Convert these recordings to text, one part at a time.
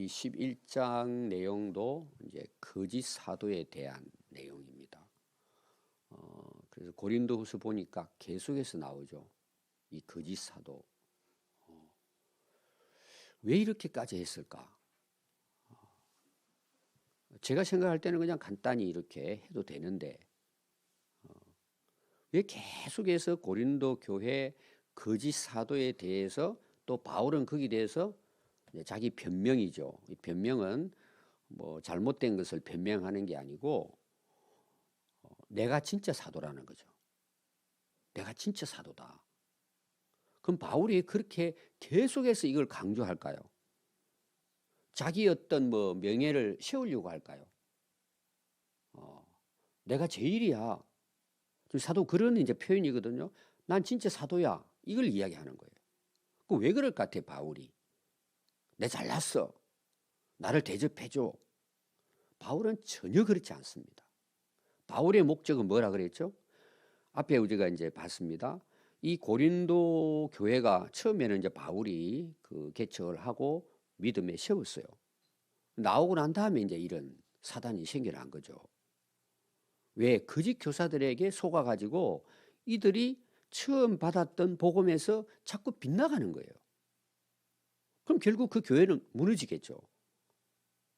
이 11장 내용도 이제 거짓 사도에 대한 내용입니다. 어, 그래서 고린도후서 보니까 계속해서 나오죠. 이 거짓 사도. 어, 왜 이렇게까지 했을까? 어, 제가 생각할 때는 그냥 간단히 이렇게 해도 되는데 어, 왜 계속해서 고린도 교회 거짓 사도에 대해서 또 바울은 거기에 대해서 자기 변명이죠. 이 변명은 뭐 잘못된 것을 변명하는 게 아니고 어, 내가 진짜 사도라는 거죠. 내가 진짜 사도다. 그럼 바울이 그렇게 계속해서 이걸 강조할까요? 자기 어떤 뭐 명예를 세우려고 할까요? 어, 내가 제일이야. 사도 그런 이제 표현이거든요. 난 진짜 사도야. 이걸 이야기하는 거예요. 그 왜 그럴 것 같아, 바울이? 내 잘났어. 나를 대접해줘. 바울은 전혀 그렇지 않습니다. 바울의 목적은 뭐라 그랬죠? 앞에 우리가 이제 봤습니다. 이 고린도 교회가 처음에는 이제 바울이 그 개척을 하고 믿음에 세웠어요. 나오고 난 다음에 이제 이런 사단이 생겨난 거죠. 왜 거짓 교사들에게 속아가지고 이들이 처음 받았던 복음에서 자꾸 빗나가는 거예요. 그럼 결국 그 교회는 무너지겠죠.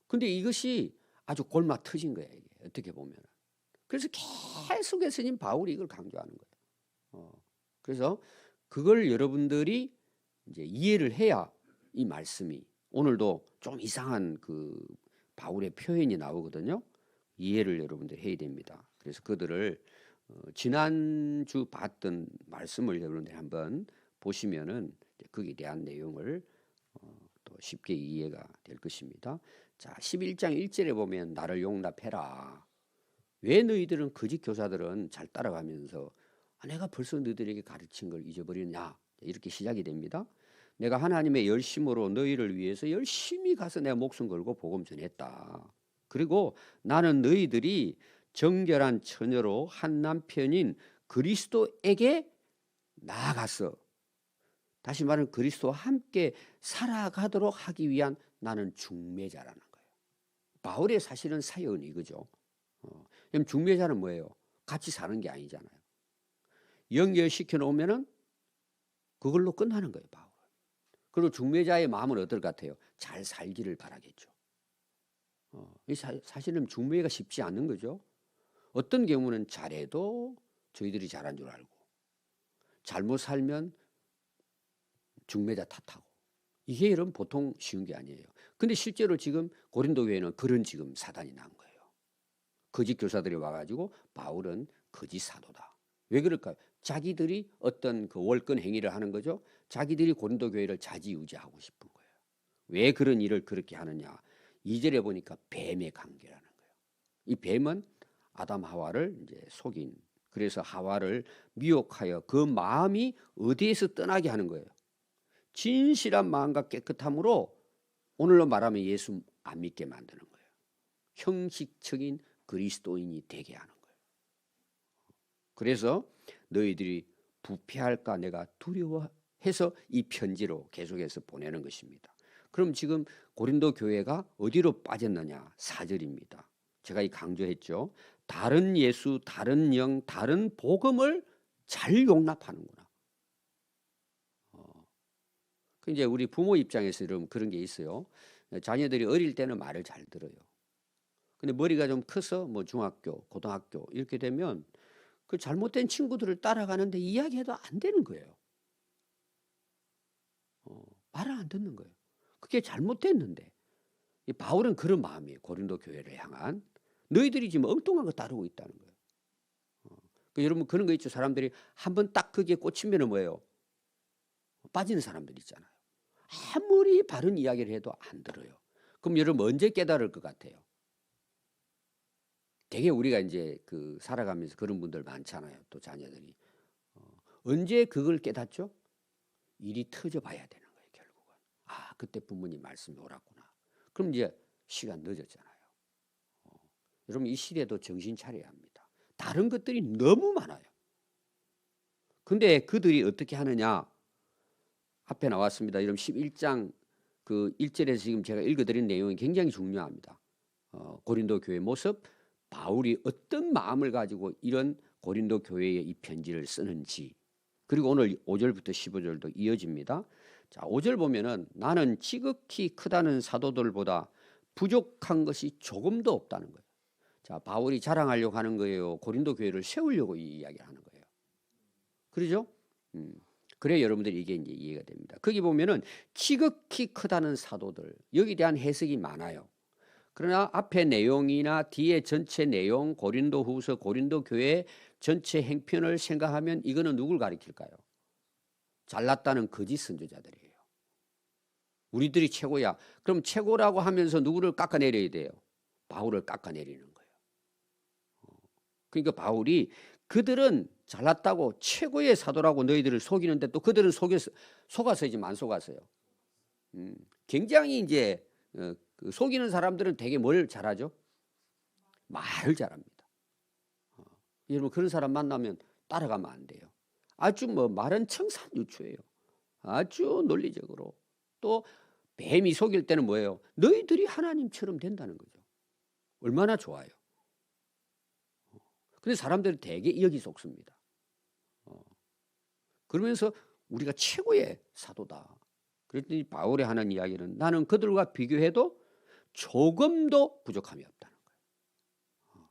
근데 이것이 아주 골마 터진 거예요. 이게 어떻게 보면. 그래서 계속해서 님 바울이 이걸 강조하는 거예요. 어. 그래서 그걸 여러분들이 이제 이해를 해야 이 말씀이 오늘도 좀 이상한 그 바울의 표현이 나오거든요. 이해를 여러분들 해야 됩니다. 그래서 그들을 어, 지난주 봤던 말씀을 여러분들 한번 보시면은 거기에 대한 내용을 쉽게 이해가 될 것입니다. 자, 11장 1절에 보면 나를 용납해라. 왜 너희들은 거짓 교사들은 잘 따라가면서 아, 내가 벌써 너희들에게 가르친 걸 잊어버리냐? 이렇게 시작이 됩니다. 내가 하나님의 열심으로 너희를 위해서 열심히 가서 내 목숨 걸고 복음 전했다. 그리고 나는 너희들이 정결한 처녀로 한 남편인 그리스도에게 나아갔어. 다시 말하면 그리스도와 함께 살아가도록 하기 위한 나는 중매자라는 거예요. 바울의 사실은 사연이 이거죠. 어, 중매자는 뭐예요? 같이 사는 게 아니잖아요. 연결시켜 놓으면은 그걸로 끝나는 거예요, 바울은. 그리고 중매자의 마음은 어떨 것 같아요? 잘 살기를 바라겠죠. 어, 사, 사실은 중매가 쉽지 않는 거죠. 어떤 경우는 잘해도 저희들이 잘한 줄 알고 잘못 살면 중매자 탓하고 이게 여러분 보통 쉬운 게 아니에요. 근데 실제로 지금 고린도 교회는 그런 지금 사단이 난 거예요. 거짓 교사들이 와가지고 바울은 거짓 사도다. 왜 그럴까요? 자기들이 어떤 그 월권 행위를 하는 거죠. 자기들이 고린도 교회를 자지우지하고 싶은 거예요. 왜 그런 일을 그렇게 하느냐? 이절에 보니까 뱀의 관계라는 거예요. 이 뱀은 아담 하와를 이제 속인 그래서 하와를 미혹하여 그 마음이 어디에서 떠나게 하는 거예요. 진실한 마음과 깨끗함으로 오늘로 말하면 예수 안 믿게 만드는 거예요. 형식적인 그리스도인이 되게 하는 거예요. 그래서 너희들이 부패할까 내가 두려워해서 이 편지로 계속해서 보내는 것입니다. 그럼 지금 고린도 교회가 어디로 빠졌느냐? 사절입니다. 제가 이 강조했죠. 다른 예수, 다른 영, 다른 복음을 잘 용납하는구나. 어. 그 이제 우리 부모 입장에서 여러분 그런 게 있어요. 자녀들이 어릴 때는 말을 잘 들어요. 근데 머리가 좀 커서 뭐 중학교, 고등학교 이렇게 되면 그 잘못된 친구들을 따라가는데 이야기해도 안 되는 거예요. 어, 말을 안 듣는 거예요. 그게 잘못됐는데 바울은 그런 마음이에요. 고린도 교회를 향한 너희들이 지금 엉뚱한 거 따르고 있다는 거예요. 어. 그 여러분 그런 거 있죠. 사람들이 한 번 딱 그게 꽂히면 뭐예요? 빠지는 사람들 있잖아요. 아무리 바른 이야기를 해도 안 들어요. 그럼 여러분 언제 깨달을 것 같아요? 되게 우리가 이제 그 살아가면서 그런 분들 많잖아요. 또 자녀들이 어, 언제 그걸 깨닫죠? 일이 터져 봐야 되는 거예요. 결국은 아 그때 부모님 말씀이 옳았구나. 그럼 이제 시간 늦었잖아요. 여러분 이 시대도 정신 차려야 합니다. 다른 것들이 너무 많아요. 근데 그들이 어떻게 하느냐? 앞에 나왔습니다. 여러분 11장 그그 1절에서 지금 제가 읽어드린 내용이 굉장히 중요합니다. 어, 고린도 교회 모습, 바울이 어떤 마음을 가지고 이런 고린도 교회에 이 편지를 쓰는지 그리고 오늘 5절부터 15절도 이어집니다. 자, 5절 보면은 나는 지극히 크다는 사도들보다 부족한 것이 조금도 없다는 거예요. 자, 바울이 자랑하려고 하는 거예요. 고린도 교회를 세우려고 이 이야기를 하는 거예요. 그러죠? 음. 그래 여러분들이 이게 이제 이해가 됩니다. 거기 보면은 지극히 크다는 사도들 여기에 대한 해석이 많아요. 그러나 앞에 내용이나 뒤에 전체 내용 고린도 후서 고린도 교회 전체 행편을 생각하면 이거는 누굴 가리킬까요? 잘났다는 거짓 선조자들이에요. 우리들이 최고야. 그럼 최고라고 하면서 누구를 깎아내려야 돼요? 바울을 깎아내리는 거예요. 어. 그러니까 바울이 그들은 잘났다고 최고의 사도라고 너희들을 속이는데 또 그들은 속여서 속아서지만 안 속았어요. 음, 굉장히 이제 어, 그 속이는 사람들은 되게 뭘 잘하죠? 말을 잘합니다. 어, 여러분 그런 사람 만나면 따라가면 안 돼요. 아주 뭐 말은 청산유추예요. 아주 논리적으로 또 뱀이 속일 때는 뭐예요? 너희들이 하나님처럼 된다는 거죠. 얼마나 좋아요. 근데 사람들이 대개 여기 속습니다. 어. 그러면서 우리가 최고의 사도다. 그랬더니 바울이 하는 이야기는 나는 그들과 비교해도 조금도 부족함이 없다는 거예요. 어.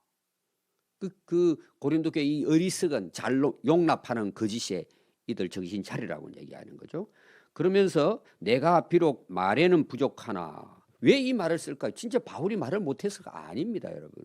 그, 그 고린도 교회 이 어리석은 잘 용납하는 거짓에 이들 정신 차리라고 얘기하는 거죠. 그러면서 내가 비록 말에는 부족하나 왜 이 말을 쓸까요? 진짜 바울이 말을 못해서가 아닙니다, 여러분.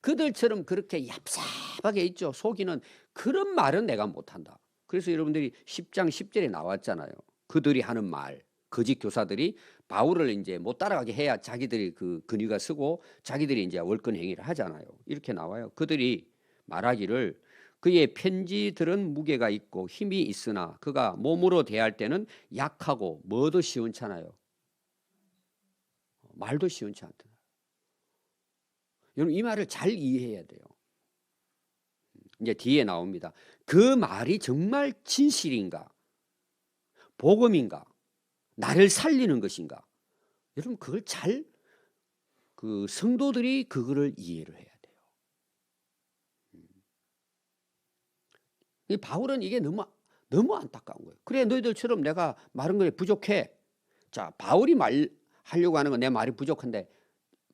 그들처럼 그렇게 얍삽하게 있죠. 속이는 그런 말은 내가 못한다. 그래서 여러분들이 10장 10절에 나왔잖아요. 그들이 하는 말, 거짓 교사들이 바울을 이제 못 따라가게 해야 자기들이 그 근위가 쓰고 자기들이 이제 월권 행위를 하잖아요. 이렇게 나와요. 그들이 말하기를 그의 편지들은 무게가 있고 힘이 있으나 그가 몸으로 대할 때는 약하고 뭐도 시원찮아요. 말도 시원치 않다. 여러분 이 말을 잘 이해해야 돼요. 이제 뒤에 나옵니다. 그 말이 정말 진실인가? 복음인가? 나를 살리는 것인가? 여러분 그걸 잘 그 성도들이 그거를 이해를 해야 돼요. 이 바울은 이게 너무 너무 안타까운 거예요. 그래 너희들처럼 내가 말한 거에 부족해. 자 바울이 말 하려고 하는 건 내 말이 부족한데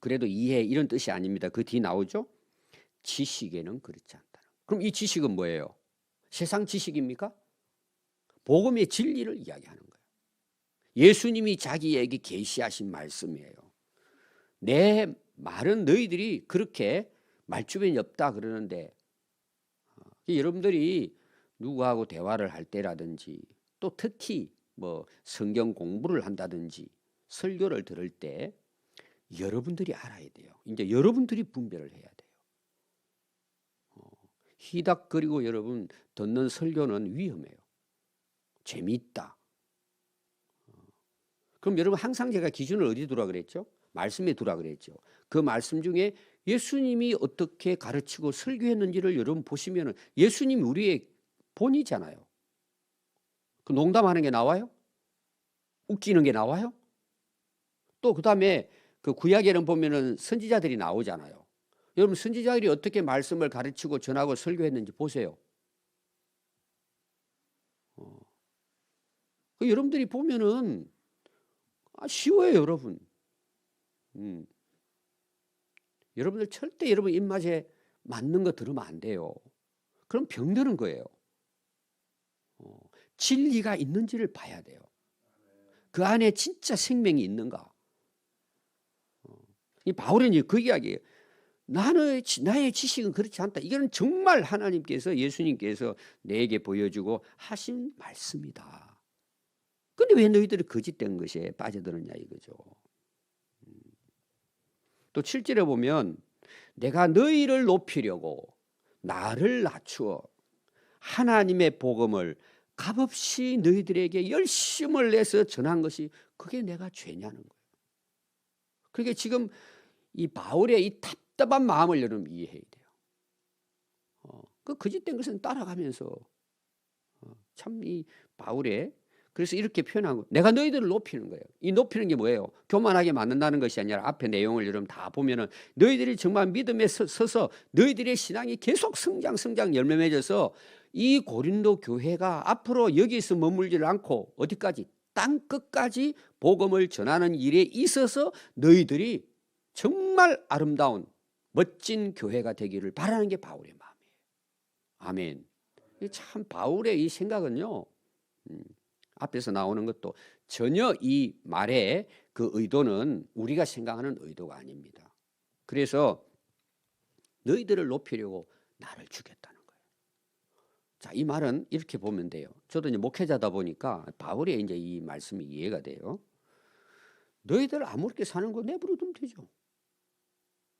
그래도 이해 이런 뜻이 아닙니다. 그 뒤 나오죠. 지식에는 그렇지 않다. 그럼 이 지식은 뭐예요? 세상 지식입니까? 복음의 진리를 이야기하는 거예요. 예수님이 자기에게 계시하신 말씀이에요. 내 말은 너희들이 그렇게 말주변이 없다 그러는데 어, 여러분들이 누구하고 대화를 할 때라든지 또 특히 뭐 성경 공부를 한다든지 설교를 들을 때 여러분들이 알아야 돼요. 이제 여러분들이 분별을 해야. 어, 희닥거리고 여러분 듣는 설교는 위험해요. 재미있다. 어, 그럼 여러분 항상 제가 기준을 어디 두라 그랬죠? 말씀에 두라 그랬죠. 그 말씀 중에 예수님이 어떻게 가르치고 설교했는지를 여러분 보시면 예수님이 우리의 본이잖아요. 그 농담하는 게 나와요? 웃기는 게 나와요? 또 그다음에 그 구약에는 보면은 선지자들이 나오잖아요. 여러분 선지자들이 어떻게 말씀을 가르치고 전하고 설교했는지 보세요. 어. 그 여러분들이 보면은 아, 쉬워요, 여러분. 음. 여러분들 절대 여러분 입맛에 맞는 거 들으면 안 돼요. 그럼 병드는 거예요. 어. 진리가 있는지를 봐야 돼요. 그 안에 진짜 생명이 있는가? 이 바울은 그 이야기예요. 나는 나의 지식은 그렇지 않다. 이거는 정말 하나님께서 예수님께서 내게 보여주고 하신 말씀이다. 근데 왜 너희들이 거짓된 것에 빠져드느냐 이거죠. 음. 또 7절에 보면 내가 너희를 높이려고 나를 낮추어 하나님의 복음을 값없이 너희들에게 열심을 내서 전한 것이 그게 내가 죄냐는 거예요. 그러니까 지금 이 바울의 이 답답한 마음을 여러분 이해해야 돼요. 어, 그 거짓된 것은 따라가면서 어, 참이 바울의 그래서 이렇게 표현한 거. 내가 너희들을 높이는 거예요. 이 높이는 게 뭐예요? 교만하게 만든다는 것이 아니라 앞에 내용을 여러분 다 보면은 너희들이 정말 믿음에 서, 서서 너희들의 신앙이 계속 성장 성장 열매 맺어서 이 고린도 교회가 앞으로 여기서 머물지를 않고 어디까지 땅 끝까지 복음을 전하는 일에 있어서 너희들이 정말 아름다운 멋진 교회가 되기를 바라는 게 바울의 마음이에요. 아멘. 이참 바울의 이 생각은요. 음, 앞에서 나오는 것도 전혀 이 말의 그 의도는 우리가 생각하는 의도가 아닙니다. 그래서 너희들을 높이려고 나를 주겠다는 거예요. 자, 이 말은 이렇게 보면 돼요. 저도 이제 목회자다 보니까 바울의 이제 이 말씀이 이해가 돼요. 너희들 아무렇게 사는 거 내버려 두면 되죠.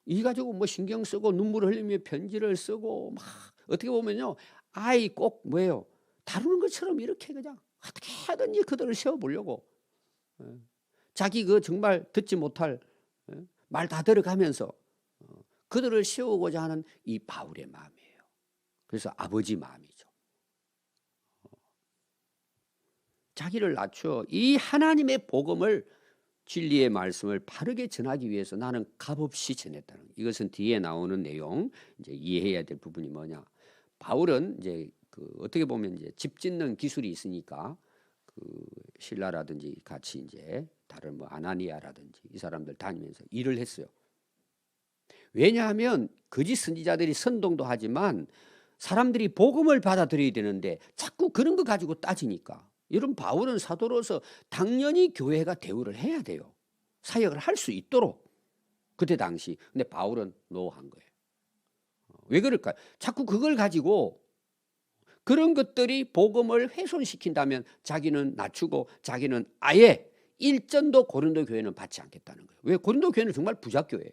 이 가지고 뭐 신경 쓰고 눈물 흘리며 편지를 쓰고 막 어떻게 보면요. 아이 꼭 뭐예요. 다루는 것처럼 이렇게 그냥 어떻게 하든지 그들을 세워보려고 예. 자기 그 정말 듣지 못할 예, 말다 들어가면서 어, 그들을 세우고자 하는 이 바울의 마음이에요. 그래서 아버지 마음이죠. 어. 자기를 낮춰 이 하나님의 복음을 진리의 말씀을 바르게 전하기 위해서 나는 값없이 전했다는 거. 이것은 뒤에 나오는 내용 이제 이해해야 될 부분이 뭐냐? 바울은 이제 그 어떻게 보면 이제 집 짓는 기술이 있으니까 그 신라라든지 같이 이제 다른 뭐 아나니아라든지 이 사람들 다니면서 일을 했어요. 왜냐하면 거짓 선지자들이 선동도 하지만 사람들이 복음을 받아들여야 되는데 자꾸 그런 거 가지고 따지니까 이런 바울은 사도로서 당연히 교회가 대우를 해야 돼요. 사역을 할 수 있도록 그때 당시 근데 바울은 노한 거예요. 어, 왜 그럴까요? 자꾸 그걸 가지고 그런 것들이 복음을 훼손시킨다면 자기는 낮추고 자기는 아예 일전도 고린도 교회는 받지 않겠다는 거예요. 왜 고린도 교회는 정말 부자 교회예요.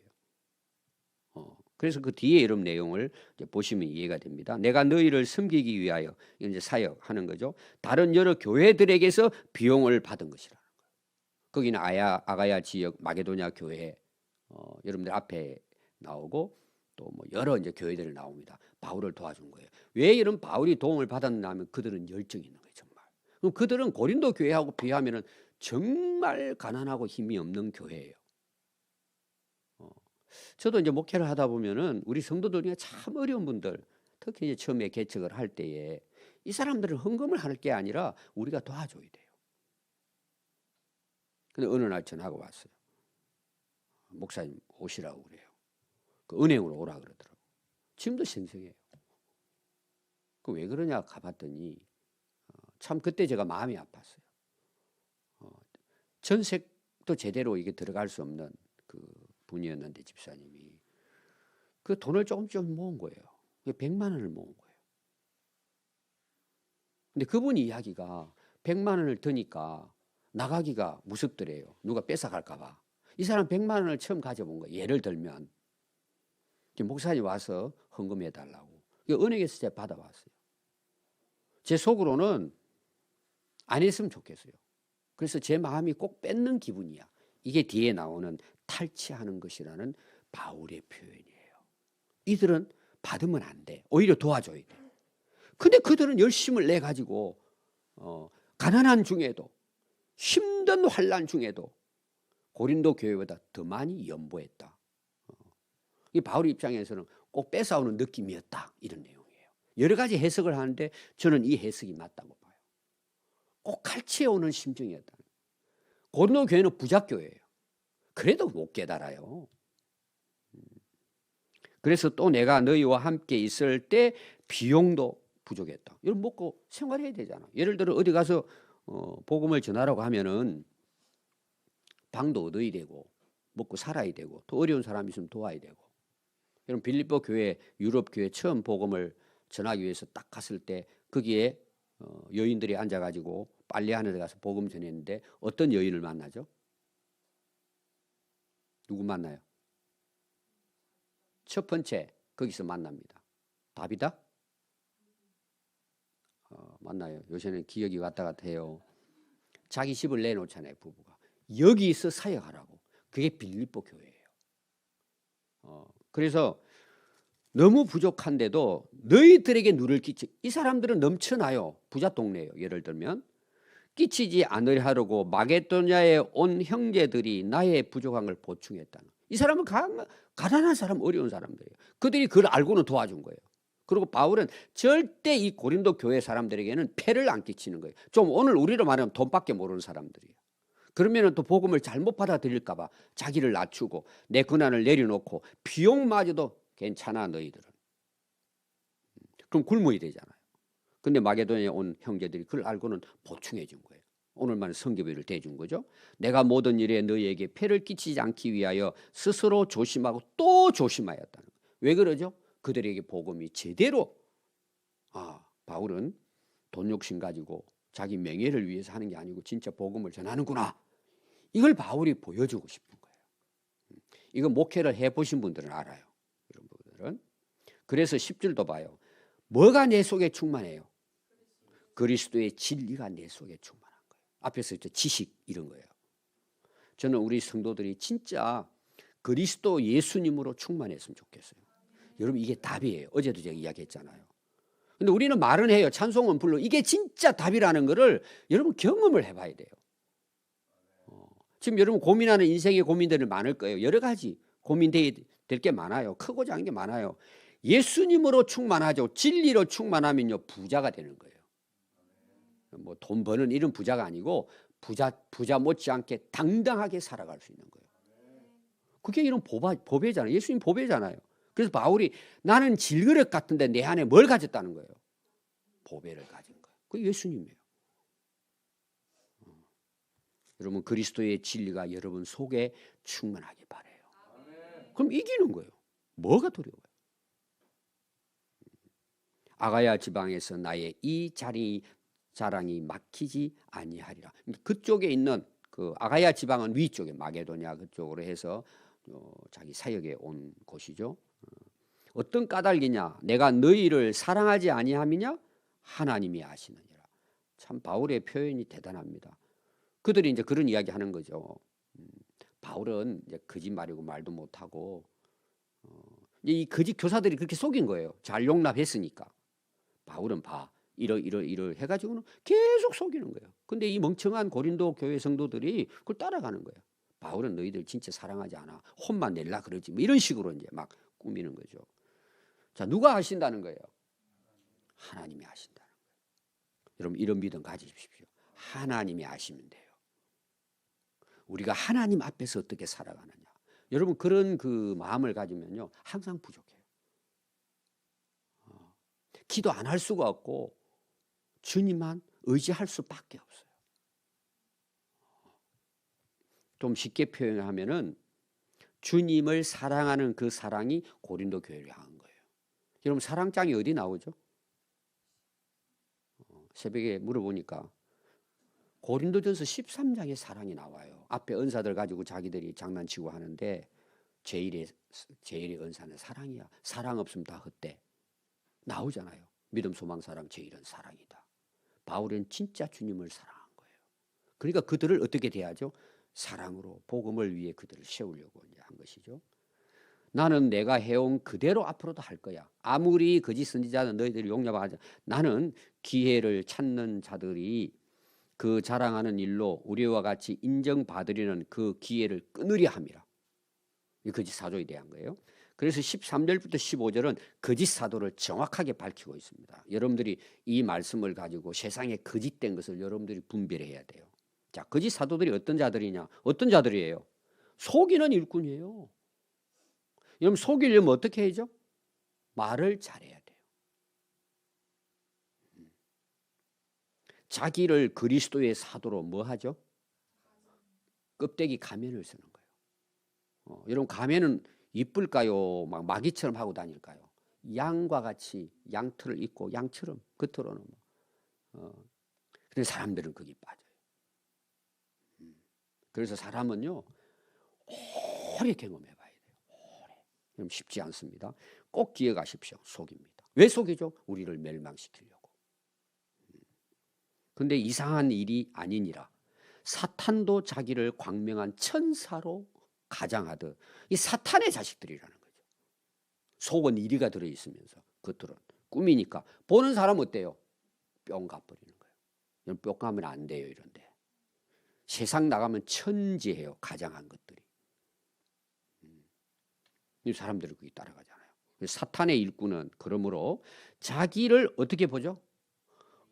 어, 그래서 그 뒤에 이런 내용을 보시면 이해가 됩니다. 내가 너희를 섬기기 위하여 이제 사역하는 거죠. 다른 여러 교회들에게서 비용을 받은 거예요. 거기는 아야 아가야 지역 마게도냐 교회 어, 여러분들 앞에 나오고 또 뭐 여러 이제 교회들이 나옵니다. 바울을 도와준 거예요. 왜 이런 바울이 도움을 받았냐면 그들은 열정이 있는 거예요, 정말. 그럼 그들은 고린도 교회하고 비하면은 정말 가난하고 힘이 없는 교회예요. 어. 저도 이제 목회를 하다 보면은 우리 성도들 중에 참 어려운 분들, 특히 이제 처음에 개척을 할 때에 이 사람들은 헌금을 할 게 아니라 우리가 도와줘야 돼요. 근데 어느 날 전화가 왔어요. 목사님 오시라고 그래요. 그 은행으로 오라 그러더라고. 지금도 생생해요. 그 왜 그러냐 가봤더니 어, 참 그때 제가 마음이 아팠어요. 어, 전색도 제대로 이게 들어갈 수 없는 그 분이었는데 집사님이 그 돈을 조금 좀 모은 거예요. 100만 원을 모은 거예요. 근데 그분이 이야기가 100만 원을 드니까 나가기가 무섭더래요. 누가 뺏어갈까 봐. 이 사람 100만 원을 처음 가져본 거예요. 예를 들면 목사님 와서 헌금해 달라고. 은행에서 제가 받아왔어요. 제 속으로는 안 했으면 좋겠어요. 그래서 제 마음이 꼭 뺏는 기분이야. 이게 뒤에 나오는 탈취하는 것이라는 바울의 표현이에요. 이들은 받으면 안 돼. 오히려 도와줘야 돼. 근데 그들은 열심을 내 가지고 어, 가난한 중에도 힘든 환란 중에도 고린도 교회보다 더 많이 연보했다. 어. 이 바울 입장에서는 꼭 뺏어오는 느낌이었다. 이런 내용이에요. 여러 가지 해석을 하는데 저는 이 해석이 맞다고 봐요. 꼭 칼치해 오는 심정이었다. 고린도 교회는 부작교예요. 그래도 못 깨달아요. 음. 그래서 또 내가 너희와 함께 있을 때 비용도 부족했다. 이런 먹고 생활해야 되잖아. 예를 들어 어디 가서 어, 복음을 전하라고 하면은 방도 얻어야 되고 먹고 살아야 되고 또 어려운 사람 있으면 도와야 되고. 여러분 빌립보 교회 유럽 교회 처음 복음을 전하기 위해서 딱 갔을 때 거기에 어, 여인들이 앉아가지고 빨래하는 데 가서 복음 전했는데 어떤 여인을 만나죠? 누구 만나요? 첫 번째 거기서 만납니다. 답이다? 어, 만나요. 요새는 기억이 왔다 갔다 해요. 자기 집을 내놓잖아요, 부부가. 여기서 사역하라고. 그게 빌립보 교회예요. 어, 그래서 너무 부족한데도 너희들에게 누를 끼치. 이 사람들은 넘쳐나요. 부자 동네예요. 예를 들면 끼치지 않으려 하려고 마게도냐에 온 형제들이 나의 부족한 걸 보충했다는. 이 사람은 가, 가난한 사람, 어려운 사람들이에요. 그들이 그걸 알고는 도와준 거예요. 그리고 바울은 절대 이 고린도 교회 사람들에게는 폐를 안 끼치는 거예요. 좀 오늘 우리로 말하면 돈밖에 모르는 사람들이에요. 그러면은 또 복음을 잘못 받아들일까 봐 자기를 낮추고 내 권한을 내려놓고 비용마저도 괜찮아 너희들은. 그럼 굶어야 되잖아요. 근데 마게도냐에 온 형제들이 그걸 알고는 보충해 준 거예요. 오늘만 성교비를 대준 거죠. 내가 모든 일에 너희에게 폐를 끼치지 않기 위하여 스스로 조심하고 또 조심하였다는 거예요. 왜 그러죠? 그들에게 복음이 제대로 아 바울은 돈 욕심 가지고 자기 명예를 위해서 하는 게 아니고 진짜 복음을 전하는구나. 이걸 바울이 보여주고 싶은 거예요. 음, 이거 목회를 해보신 분들은 알아요. 이런 분들은. 그래서 10절도 봐요. 뭐가 내 속에 충만해요? 그리스도의 진리가 내 속에 충만한 거예요. 앞에서 저 지식 이런 거예요. 저는 우리 성도들이 진짜 그리스도 예수님으로 충만했으면 좋겠어요. 여러분 이게 답이에요. 어제도 제가 이야기했잖아요. 근데 우리는 말은 해요. 찬송은 불러. 이게 진짜 답이라는 거를 여러분 경험을 해봐야 돼요. 어, 지금 여러분 고민하는 인생의 고민들이 많을 거예요. 여러 가지 고민될 게 많아요. 크고 작은 게 많아요. 예수님으로 충만하죠. 진리로 충만하면요 부자가 되는 거예요. 뭐 돈 버는 이런 부자가 아니고 부자 부자 못지않게 당당하게 살아갈 수 있는 거예요. 그게 이런 보바, 보배잖아요. 예수님 보배잖아요. 그래서 바울이 나는 질그릇 같은데 내 안에 뭘 가졌다는 거예요? 보배를 가진 거예요. 그 예수님이에요. 어. 여러분 그리스도의 진리가 여러분 속에 충만하기 바래요. 그럼 이기는 거예요. 뭐가 두려워요? 아가야 지방에서 나의 이 자리 자랑이 막히지 아니하리라. 그쪽에 있는 그 아가야 지방은 위쪽에 마게도냐 그쪽으로 해서 어, 자기 사역에 온 곳이죠. 어떤 까닭이냐? 내가 너희를 사랑하지 아니함이냐? 하나님이 아시느니라. 참 바울의 표현이 대단합니다. 그들이 이제 그런 이야기 하는 거죠. 음, 바울은 이제 거짓말이고 말도 못하고 어, 이 거짓 교사들이 그렇게 속인 거예요. 잘 용납했으니까. 바울은 봐. 이러 이러 이러 해가지고는 계속 속이는 거예요. 근데 이 멍청한 고린도 교회 성도들이 그걸 따라가는 거예요. 바울은 너희들 진짜 사랑하지 않아. 혼만 낼라 그러지. 뭐 이런 식으로 이제 막 꾸미는 거죠. 자, 누가 하신다는 거예요? 하나님이 하신다는 거예요. 여러분 이런 믿음 가지십시오. 하나님이 아시면 돼요. 우리가 하나님 앞에서 어떻게 살아가느냐. 여러분 그런 그 마음을 가지면요 항상 부족해요. 어, 기도 안 할 수가 없고 주님만 의지할 수밖에 없어요. 좀 쉽게 표현하면은 주님을 사랑하는 그 사랑이 고린도 교회를 향한 거예요. 여러분 사랑장이 어디 나오죠? 어, 새벽에 물어보니까 고린도전서 13장에 사랑이 나와요. 앞에 은사들 가지고 자기들이 장난치고 하는데 제일의 제일의 은사는 사랑이야. 사랑 없으면 다 헛돼. 나오잖아요. 믿음, 소망, 사랑 제일은 사랑이다. 바울은 진짜 주님을 사랑한 거예요. 그러니까 그들을 어떻게 대하죠? 사랑으로 복음을 위해 그들을 세우려고 한 것이죠. 나는 내가 해온 그대로 앞으로도 할 거야. 아무리 거짓 선지자는 너희들이 용납하지. 나는 기회를 찾는 자들이 그 자랑하는 일로 우리와 같이 인정받으려는 그 기회를 끊으려 함이라. 이 거짓 사도에 대한 거예요. 그래서 13절부터 15절은 거짓 사도를 정확하게 밝히고 있습니다. 여러분들이 이 말씀을 가지고 세상에 거짓된 것을 여러분들이 분별해야 돼요. 자, 거짓 사도들이 어떤 자들이냐? 어떤 자들이에요? 속이는 일꾼이에요. 여러분 속이려면 어떻게 해야죠? 말을 잘해야 돼요. 음. 자기를 그리스도의 사도로 뭐 하죠? 껍데기 가면을 쓰는 거예요. 어, 여러분 가면은 이쁠까요? 막 마귀처럼 하고 다닐까요? 양과 같이 양털을 입고 양처럼 겉으로는 뭐. 어, 근데 사람들은 거기 빠져요. 음. 그래서 사람은요 오래 경험해 봐야 돼요. 오래. 그럼 쉽지 않습니다. 꼭 기억하십시오. 속입니다. 왜 속이죠? 우리를 멸망시키려고. 음. 근데 이상한 일이 아니니라. 사탄도 자기를 광명한 천사로 가장하듯 이 사탄의 자식들이라는 거죠. 속은 이리가 들어 있으면서 겉들은 꿈이니까 보는 사람 어때요? 뿅 가버리는 거예요. 뿅 가면 안 돼요 이런데. 세상 나가면 천지예요. 가장한 것들이. 음. 이 사람들이 거기 따라가잖아요. 사탄의 일꾼은 그러므로 자기를 어떻게 보죠?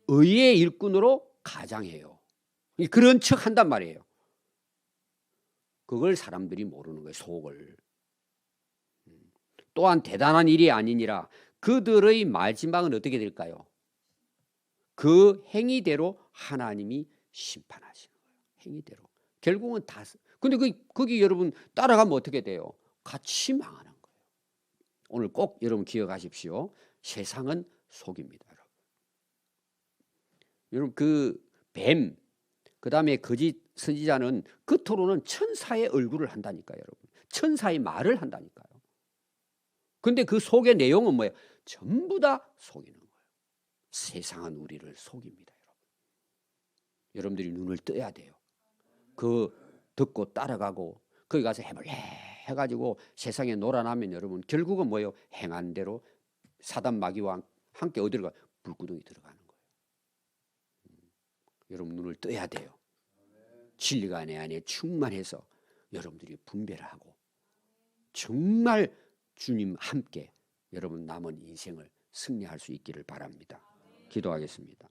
의의 일꾼으로 가장해요. 그런 척 한단 말이에요. 그걸 사람들이 모르는 거예요. 속을. 음. 또한 대단한 일이 아니니라 그들의 마지막은 어떻게 될까요? 그 행위대로 하나님이 심판하시는 거예요. 행위대로. 결국은 다. 근데 그, 거기 여러분 따라가면 어떻게 돼요? 같이 망하는 거예요. 오늘 꼭 여러분 기억하십시오. 세상은 속입니다. 여러분, 여러분 그 뱀, 그 다음에 거짓 선지자는 겉으로는 천사의 얼굴을 한다니까요, 여러분. 천사의 말을 한다니까요. 근데 그 속의 내용은 뭐예요? 전부 다 속이는 거예요. 세상은 우리를 속입니다, 여러분. 여러분들이 눈을 떠야 돼요. 그 듣고 따라가고 거기 가서 해볼래 해가지고 세상에 놀아나면 여러분 결국은 뭐예요? 행한 대로 사단 마귀와 함께 어디로 가? 불구덩이 들어가는 여러분 눈을 떠야 돼요. 진리가 내 안에 충만해서 여러분들이 분별을 하고 정말 주님 함께 여러분 남은 인생을 승리할 수 있기를 바랍니다. 기도하겠습니다.